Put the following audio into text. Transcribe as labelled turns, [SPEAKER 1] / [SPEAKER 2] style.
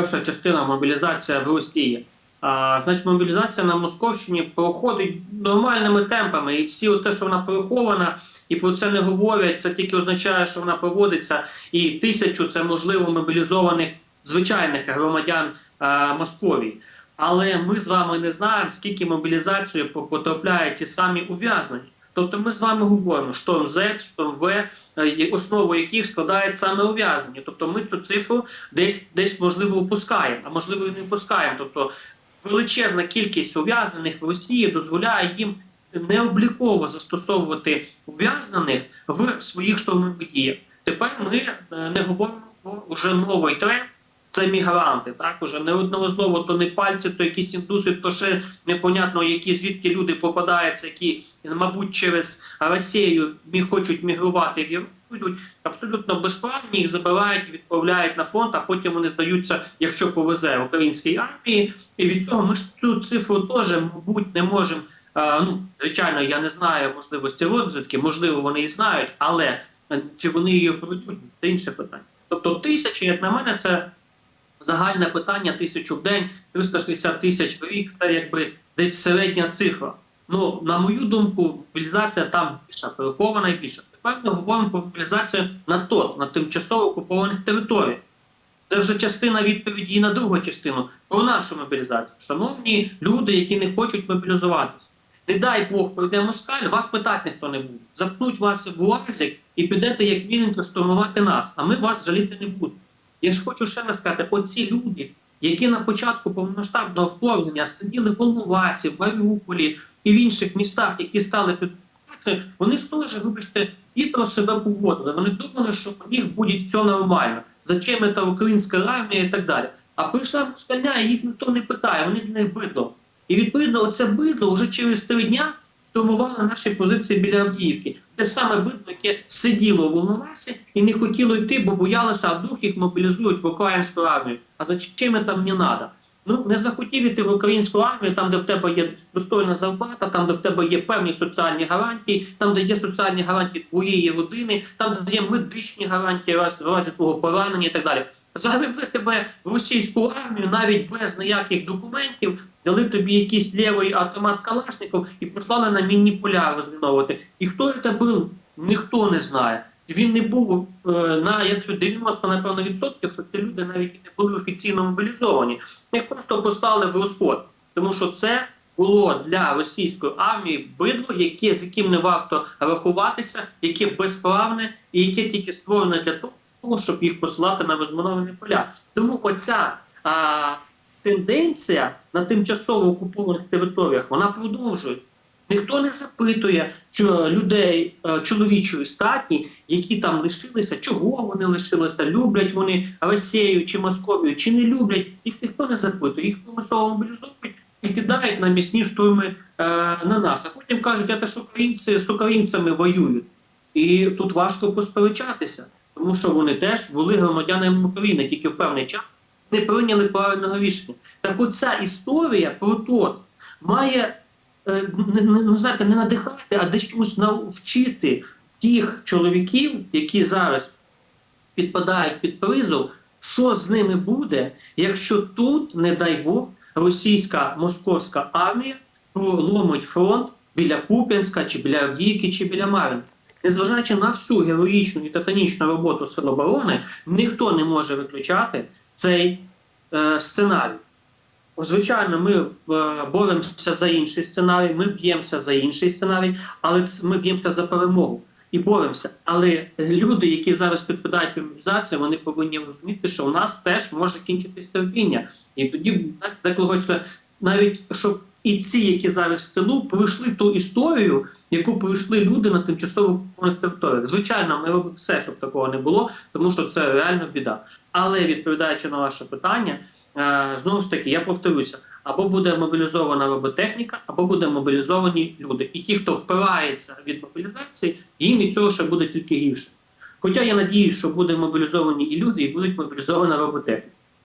[SPEAKER 1] перша частина мобілізація в Росії. А, значить, мобілізація на Московщині проходить нормальними темпами, і всі те, що вона прихована, і про це не говорять, це тільки означає, що вона проводиться. І тисячу це можливо мобілізованих звичайних громадян а, Московії. Але ми з вами не знаємо, скільки мобілізацію по- потрапляє ті самі ув'язнені. Тобто ми з вами говоримо, шторм Z, шторм В, е, основу яких складають саме ув'язнені. Тобто ми цю цифру десь десь можливо опускаємо, а можливо і не опускаємо. Тобто величезна кількість ув'язнених в Росії дозволяє їм необліково застосовувати ув'язнених в своїх штурмових діях. Тепер ми е, не говоримо про вже новий тренд. Це мігранти, так уже неодноразово то не пальці, то якісь індуси, то ще непонятно, які звідки люди попадаються, які, мабуть, через Росію хочуть мігрувати в Європу, йдуть абсолютно безправні, їх забирають відправляють на фронт, а потім вони здаються, якщо повезе українській армії. І від цього ми ж цю цифру теж, мабуть, не можемо. Ну, звичайно, я не знаю можливості розвідки, можливо, вони і знають, але е, чи вони її проведуть, це інше питання. Тобто тисячі, як на мене, це загальне питання тисячу в день, 360 тисяч в рік, це якби десь середня цифра. Ну, на мою думку, мобілізація там більша, перехована і більша. Тепер ми говоримо про мобілізацію на ТОТ, на тимчасово окупованих територіях. Це вже частина відповіді і на другу частину про нашу мобілізацію. Шановні люди, які не хочуть мобілізуватися. Не дай Бог пройде москаль, вас питати ніхто не буде. Запнуть вас в уазик і підете як вільненько штурмувати нас, а ми вас жаліти не будемо. Я ж хочу ще раз сказати, оці люди, які на початку повномасштабного вторгнення сиділи в Волновасі, в Маріуполі і в інших містах, які стали під вони ж теж, вибачте, хитро себе поводили. Вони думали, що у них буде все нормально. Зачем це українська армія і так далі. А прийшла москальня, і їх ніхто не питає, вони для них бидло. І відповідно, оце бидло вже через три дня штурмувало наші позиції біля Авдіївки. Те саме бидло, яке сиділо в Волновасі і не хотіло йти, бо боялося, а вдруг їх мобілізують в українську армію. А зачем це там не треба? Ну не захотів іти в українську армію, там, де в тебе є достойна зарплата, там, де в тебе є певні соціальні гарантії, там, де є соціальні гарантії твоєї родини, там, де є медичні гарантії в разі- в разі твого поранення і так далі. Загребли тебе в російську армію навіть без ніяких документів, дали тобі якийсь лівий автомат Калашников і послали на мінні поля розміновувати. І хто це був, ніхто не знає. Він не був е, на я кажу, 90, напевно, відсотків, ці люди навіть не були офіційно мобілізовані. Їх просто послали в розход, тому що це було для російської армії бидло, яке з яким не варто рахуватися, яке безправне і яке тільки створене для того, щоб їх посилати на розміновані поля. Тому оця а, тенденція на тимчасово окупованих територіях вона продовжує. Ніхто не запитує людей е, чоловічої статні, які там лишилися, чого вони лишилися, люблять вони Росію чи Московію, чи не люблять. Їх ніхто не запитує, їх примусово мобілізовують і кидають на місні штурми е, на нас. А потім кажуть, а те ж українці з українцями воюють. І тут важко посперечатися, тому що вони теж були громадянами України, тільки в певний час не прийняли правильного рішення. Так оця історія про тот має е, ну, знаєте, не надихати, а десь чомусь навчити тих чоловіків, які зараз підпадають під призов, що з ними буде, якщо тут, не дай Бог, російська московська армія проломить фронт біля Куп'янська, чи біля Авдіївки, чи біля Мар'їнки. Незважаючи на всю героїчну і титанічну роботу Сил оборони, ніхто не може виключати цей е, сценарій. Звичайно, ми е, боремося за інший сценарій, ми б'ємося за інший сценарій, але ми б'ємося за перемогу і боремося. Але люди, які зараз підпадають під мобілізацію, вони повинні розуміти, що у нас теж може кінчитись терпіння. І тоді так, деколи навіть щоб і ці, які зараз в тилу, пройшли ту історію, яку пройшли люди на тимчасово територіях. Звичайно, ми робимо все, щоб такого не було, тому що це реально біда. Але відповідаючи на ваше питання, е, знову ж таки, я повторюся: або буде мобілізована роботехніка, або буде мобілізовані люди. І ті, хто впирається від мобілізації, їм від цього ще буде тільки гірше. Хоча я надіюсь, що буде мобілізовані і люди, і будуть мобілізована роботехніка.